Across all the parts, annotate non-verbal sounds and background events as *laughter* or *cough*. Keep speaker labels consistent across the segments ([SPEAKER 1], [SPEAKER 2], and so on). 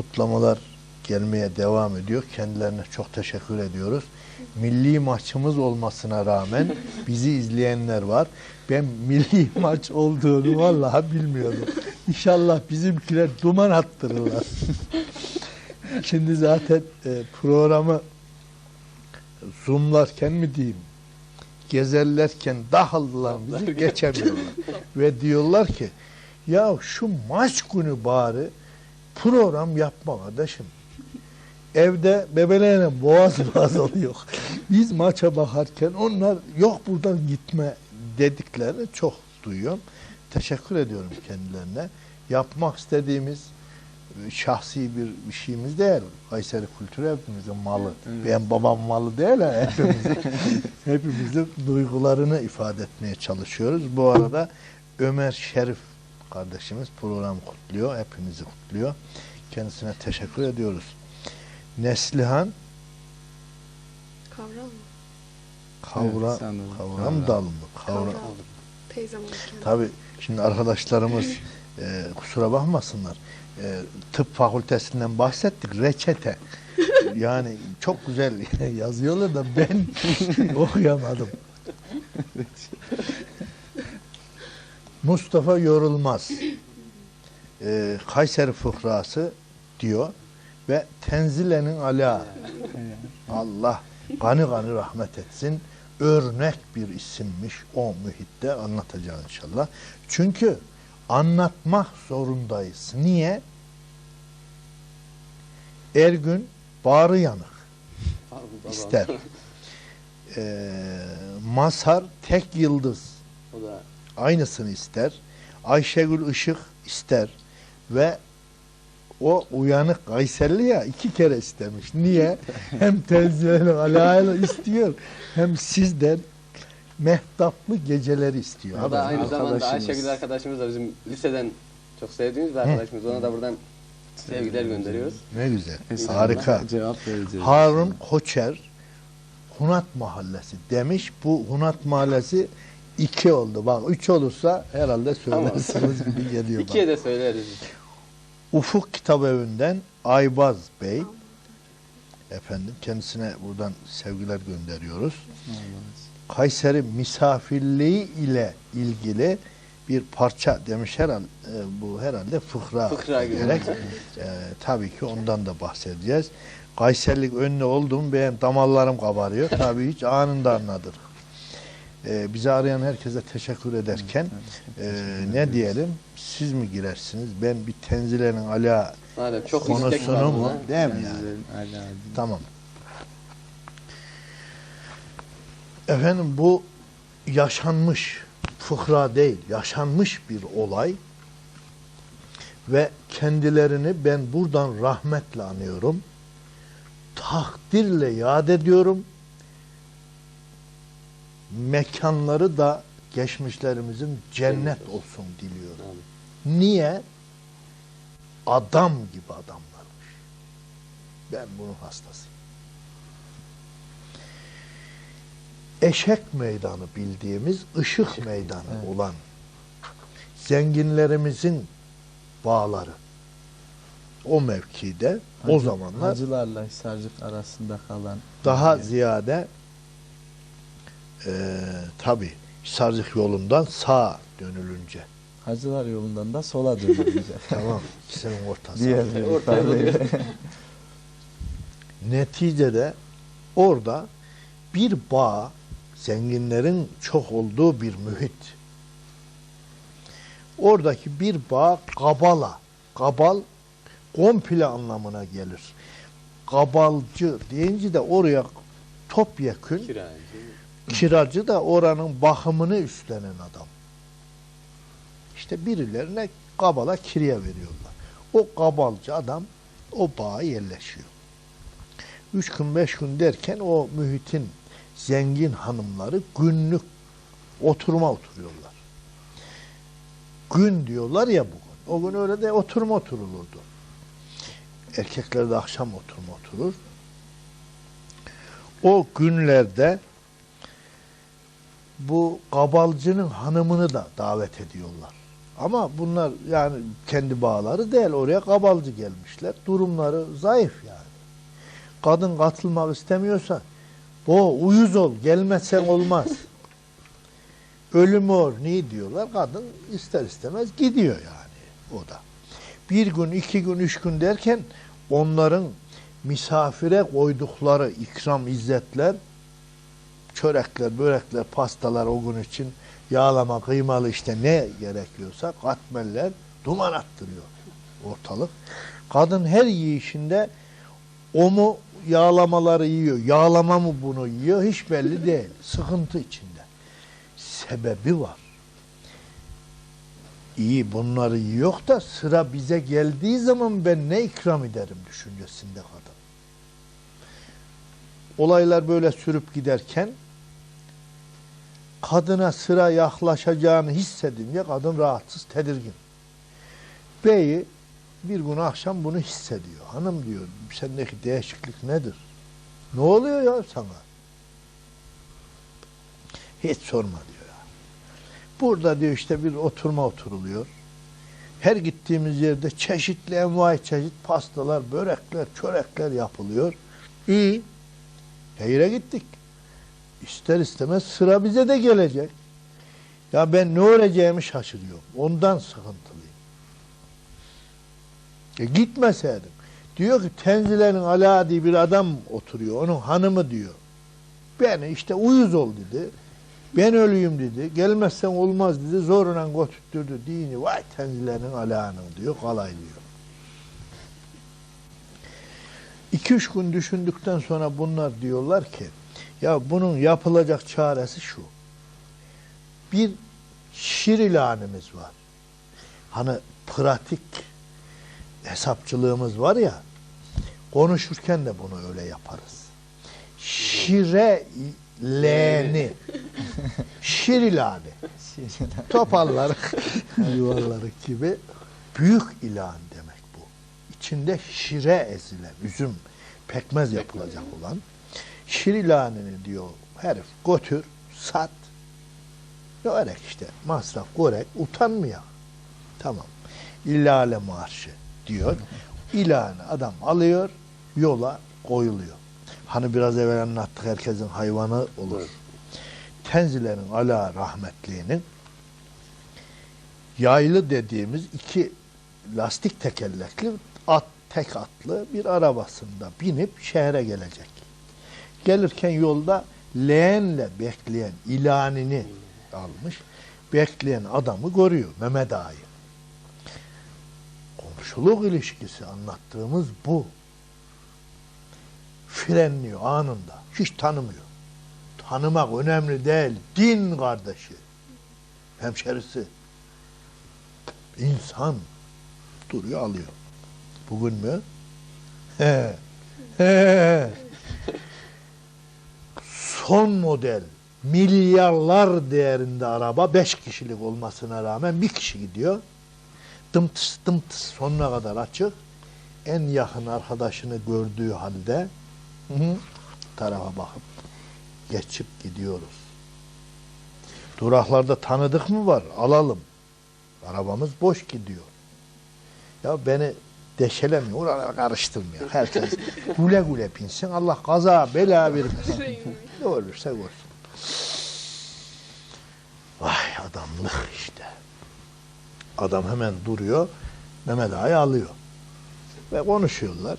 [SPEAKER 1] kutlamalar gelmeye devam ediyor. Kendilerine çok teşekkür ediyoruz. Milli maçımız olmasına rağmen bizi izleyenler var. Ben milli *laughs* maç olduğunu vallahi bilmiyordum. İnşallah bizimkiler duman attırırlar. *laughs* Şimdi zaten e, programı zoomlarken mi diyeyim gezerlerken dahıldılar bizi geçemiyorlar. *laughs* Ve diyorlar ki ya şu maç günü bari program yapma kardeşim. Evde bebelerine *laughs* boğaz oluyor. Biz maça bakarken onlar yok buradan gitme dediklerini çok duyuyorum. Teşekkür ediyorum kendilerine. Yapmak istediğimiz e, şahsi bir, şeyimiz değil. Kayseri kültürü hepimizin malı. Ben babam malı değil ha hepimizin. *laughs* hepimizin duygularını ifade etmeye çalışıyoruz. Bu arada Ömer Şerif kardeşimiz program kutluyor. Hepimizi kutluyor. Kendisine teşekkür ediyoruz. Neslihan
[SPEAKER 2] Kavram mı?
[SPEAKER 1] kavra,
[SPEAKER 3] Evet,
[SPEAKER 1] kavram
[SPEAKER 3] Kavram.
[SPEAKER 1] dal mı? Kavra.
[SPEAKER 2] Kavram. Teyzem.
[SPEAKER 1] Tabii şimdi arkadaşlarımız e, kusura bakmasınlar. E, tıp fakültesinden bahsettik. Reçete. *laughs* Yani çok güzel *laughs* yazıyorlar da ben *laughs* okuyamadım. Mustafa Yorulmaz. E, Kayseri fıkrası diyor ve tenzilenin ala Allah gani gani rahmet etsin. Örnek bir isimmiş o mühitte anlatacağız inşallah. Çünkü anlatmak zorundayız. Niye? Ergün bağrı yanık ister. *laughs* Ee, Mazhar tek yıldız
[SPEAKER 4] O da
[SPEAKER 1] aynısını ister. Ayşegül Işık ister ve o uyanık Kayserli ya iki kere istemiş. Niye? *laughs* hem tenzileli alaylı istiyor hem sizden mehtaplı geceleri istiyor.
[SPEAKER 4] o da aynı zamanda
[SPEAKER 3] arkadaşımız.
[SPEAKER 4] Ayşegül arkadaşımız da bizim liseden çok sevdiğimiz bir arkadaşımız. Ona da buradan sevgiler gönderiyoruz.
[SPEAKER 1] Ne güzel.
[SPEAKER 3] Estağfurullah.
[SPEAKER 1] Harika.
[SPEAKER 3] Cevap vereceğiz.
[SPEAKER 1] Harun Koçer Hunat Mahallesi demiş. Bu Hunat Mahallesi iki oldu. Bak üç olursa herhalde söylersiniz gibi geliyor.
[SPEAKER 4] İkiye de söyleriz.
[SPEAKER 1] Ufuk Kitap Evi'nden Aybaz Bey efendim kendisine buradan sevgiler gönderiyoruz. Kayseri misafirliği ile ilgili bir parça demiş herhalde bu herhalde fıkra,
[SPEAKER 4] Fıkra
[SPEAKER 1] gerek. Ee, tabii ki ondan da bahsedeceğiz. Kayserilik önüne oldum benim damarlarım kabarıyor. Tabii hiç anında anladık. Ee, bizi arayan herkese teşekkür ederken e, ne diyelim siz mi girersiniz? Ben bir tenzilenin ala
[SPEAKER 4] Madem çok istek var
[SPEAKER 1] konusunu mu? Değil mi yani?
[SPEAKER 3] Ala-
[SPEAKER 1] Tamam. Efendim bu yaşanmış fıkra değil, yaşanmış bir olay ve kendilerini ben buradan rahmetle anıyorum. Takdirle yad ediyorum. Mekanları da geçmişlerimizin cennet olsun diliyorum.
[SPEAKER 4] Amin.
[SPEAKER 1] Niye? Adam gibi adamlarmış. Ben bunun hastasıyım. Eşek meydanı bildiğimiz ışık meydanı
[SPEAKER 3] evet.
[SPEAKER 1] olan zenginlerimizin bağları. O mevkide o
[SPEAKER 3] Hacı-
[SPEAKER 1] zamanlar
[SPEAKER 3] Hacılarla Hisarcık arasında kalan
[SPEAKER 1] daha
[SPEAKER 3] bölge.
[SPEAKER 1] ziyade e, tabi Sarcık yolundan sağa dönülünce.
[SPEAKER 3] Hacılar yolundan da sola dönülünce. *laughs*
[SPEAKER 1] Tamam. ikisinin ortası.
[SPEAKER 3] Diğer
[SPEAKER 4] Ortaya. *laughs*
[SPEAKER 1] Neticede orada bir bağ, zenginlerin çok olduğu bir mühit. Oradaki bir bağ kabala, kabal komple anlamına gelir. Kabalcı deyince de oraya topyekün
[SPEAKER 4] Kiracı.
[SPEAKER 1] Kiracı da oranın bakımını üstlenen adam. İşte birilerine kabala kirye veriyorlar. O kabalcı adam o bağa yerleşiyor. Üç gün beş gün derken o mühitin zengin hanımları günlük oturma oturuyorlar. Gün diyorlar ya bugün. O gün öyle de oturma oturulurdu. Erkekler de akşam oturma oturur. O günlerde bu kabalcının hanımını da davet ediyorlar Ama bunlar yani kendi bağları değil. Oraya kabalcı gelmişler. Durumları zayıf yani. Kadın katılmak istemiyorsa o uyuz ol. Gelmezsen olmaz. *laughs* Ölüm or. Niye diyorlar? Kadın ister istemez gidiyor yani o da. Bir gün, iki gün, üç gün derken onların misafire koydukları ikram, izzetler, çörekler, börekler, pastalar o gün için yağlama, kıymalı işte ne gerekiyorsa katmerler duman attırıyor ortalık. Kadın her yiyişinde o mu yağlamaları yiyor, yağlama mı bunu yiyor hiç belli değil. Sıkıntı içinde. Sebebi var. İyi bunları yiyor da sıra bize geldiği zaman ben ne ikram ederim düşüncesinde kadın. Olaylar böyle sürüp giderken kadına sıra yaklaşacağını hissedince kadın rahatsız, tedirgin. Beyi bir gün akşam bunu hissediyor. Hanım diyor, sendeki değişiklik nedir? Ne oluyor ya sana? Hiç sorma diyor ya. Burada diyor işte bir oturma oturuluyor. Her gittiğimiz yerde çeşitli envai çeşit pastalar, börekler, çörekler yapılıyor. İyi. Hayır'a gittik. İster istemez sıra bize de gelecek. Ya ben ne olacağımı şaşırıyorum. Ondan sıkıntılıyım. E gitmeseydim. Diyor ki Tenzile'nin Ala diye bir adam oturuyor. Onun hanımı diyor. Beni işte uyuz ol dedi. Ben ölüyüm dedi. Gelmezsen olmaz dedi. Zoruna götürttürdü dini. Vay Tenzile'nin Ala'nın diyor. Kalaylıyor. İki üç gün düşündükten sonra bunlar diyorlar ki ya bunun yapılacak çaresi şu. Bir şiir ilanımız var. Hani pratik hesapçılığımız var ya konuşurken de bunu öyle yaparız. Şire leni şir ilanı topalları *laughs* yuvarları gibi büyük ilan demek bu. İçinde şire ezilen üzüm pekmez yapılacak olan şir ilanını diyor herif götür sat öyle işte masraf görek utanmıyor. Tamam. İllale marşı diyor. İlanı adam alıyor yola koyuluyor. Hani biraz evvel anlattık herkesin hayvanı olur. Tenzilerin ala rahmetliğinin yaylı dediğimiz iki lastik tekerlekli at tek atlı bir arabasında binip şehre gelecek. Gelirken yolda leğenle bekleyen ilanini almış. Bekleyen adamı görüyor Mehmet Ağa'yı. Komşuluk ilişkisi anlattığımız bu. Frenliyor anında. Hiç tanımıyor. Tanımak önemli değil. Din kardeşi. Hemşerisi. İnsan. Duruyor alıyor. Bugün mü? Son model milyarlar değerinde araba beş kişilik olmasına rağmen bir kişi gidiyor. Dımtıs dımtıs sonuna kadar açık. En yakın arkadaşını gördüğü halde hı, tarafa bakıp geçip gidiyoruz. Duraklarda tanıdık mı var? Alalım. Arabamız boş gidiyor. Ya beni deşelemiyor, oralara karıştırmıyor. Herkes güle güle binsin. Allah kaza bela vermesin. ne olursa olsun. Vay adamlık işte. Adam hemen duruyor. Mehmet Ağa'yı alıyor. Ve konuşuyorlar.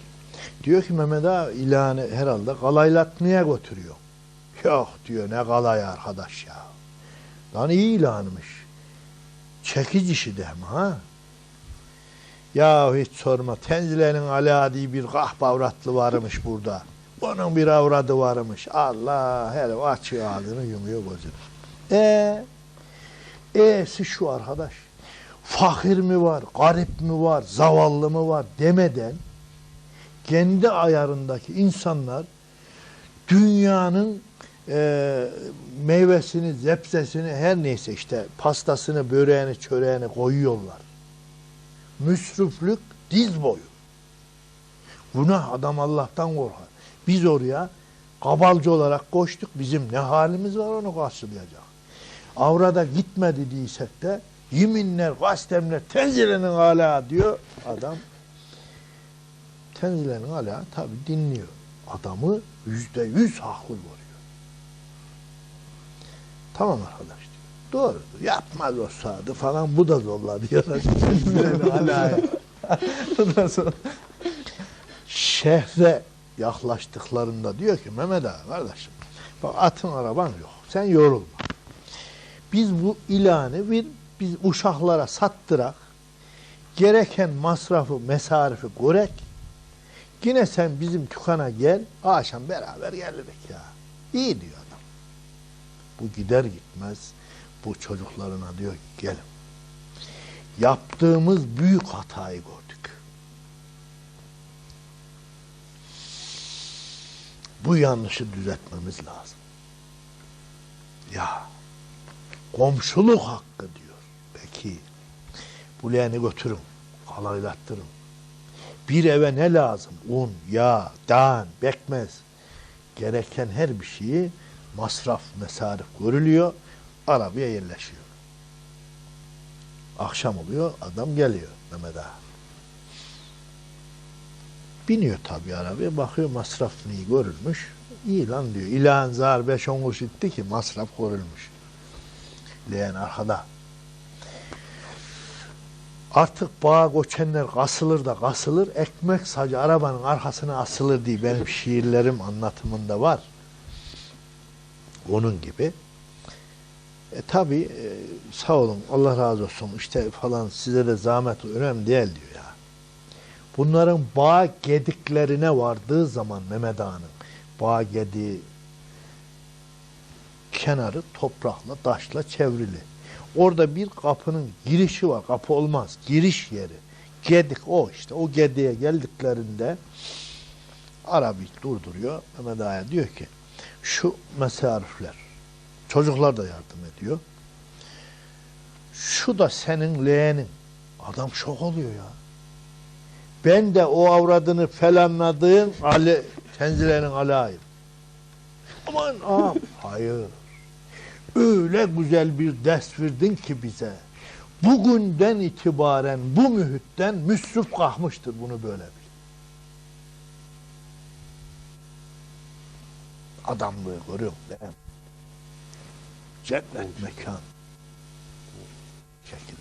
[SPEAKER 1] Diyor ki Mehmet Ağa ilanı herhalde kalaylatmaya götürüyor. Yok diyor ne kalay arkadaş ya. Lan iyi ilanmış. Çekiç işi de ha? Ya hiç sorma. Tenzile'nin diye bir kahpe avratlı varmış burada. Onun bir avradı varmış. Allah hele açıyor ağzını yumuyor gözünü. E E'si şu arkadaş. Fakir mi var, garip mi var, zavallı mı var demeden kendi ayarındaki insanlar dünyanın e, meyvesini, zepsesini her neyse işte pastasını, böreğini, çöreğini koyuyorlar. Müsriflik diz boyu. Günah adam Allah'tan korkar. Biz oraya kabalcı olarak koştuk. Bizim ne halimiz var onu karşılayacak. Avrada gitmedi diysek de Yeminler, kastemler, tenzilenin ala diyor. Adam tenzilenin ala tabi dinliyor. Adamı yüzde yüz haklı görüyor. Tamam arkadaş diyor. Doğru. Yapmaz o sadı falan. Bu da zorladı. *laughs* Alaya.
[SPEAKER 3] Ondan sonra
[SPEAKER 1] şehre yaklaştıklarında diyor ki Mehmet ağa kardeşim bak atın araban yok. Sen yorulma. Biz bu ilanı bir biz uşaklara sattırak gereken masrafı, mesarifi görek. Yine sen bizim tükana gel, akşam beraber gelirik ya. İyi diyor adam. Bu gider gitmez bu çocuklarına diyor gelin. Yaptığımız büyük hatayı gördük. Bu yanlışı düzeltmemiz lazım. Ya komşuluk hakkı diyor. Peki bu leğeni götürün, kalaylattırın. Bir eve ne lazım? Un, yağ, dağın, bekmez. Gereken her bir şeyi masraf, mesarif görülüyor. Arabaya yerleşiyor. Akşam oluyor, adam geliyor Mehmet Ağa. Biniyor tabii arabaya, bakıyor masraf neyi görülmüş. İyi lan diyor. İlan zar beş on kuruş itti ki masraf görülmüş. Leğen arkada. Artık bağa göçenler kasılır da kasılır. Ekmek sadece arabanın arkasına asılır diye benim şiirlerim anlatımında var. Onun gibi. E tabi sağ olun Allah razı olsun işte falan size de zahmet önemli değil diyor ya. Bunların bağ gediklerine vardığı zaman Mehmet Ağa'nın bağ gediği kenarı toprakla, taşla çevrili. Orada bir kapının girişi var. Kapı olmaz. Giriş yeri. Gedik o işte. O gediğe geldiklerinde arabayı durduruyor. Mehmet Ağa'ya diyor ki şu mesarifler çocuklar da yardım ediyor. Şu da senin leğenin. Adam şok oluyor ya. Ben de o avradını falanladığın Ali, tenzilenin alayım. Aman ağam. *laughs* Hayır. Öyle güzel bir ders verdin ki bize. Bugünden itibaren bu mühitten müsrif kalkmıştır bunu böyle bil. Adamlığı görüyor musun? değil mi? Cennet mekan. Şekil bu.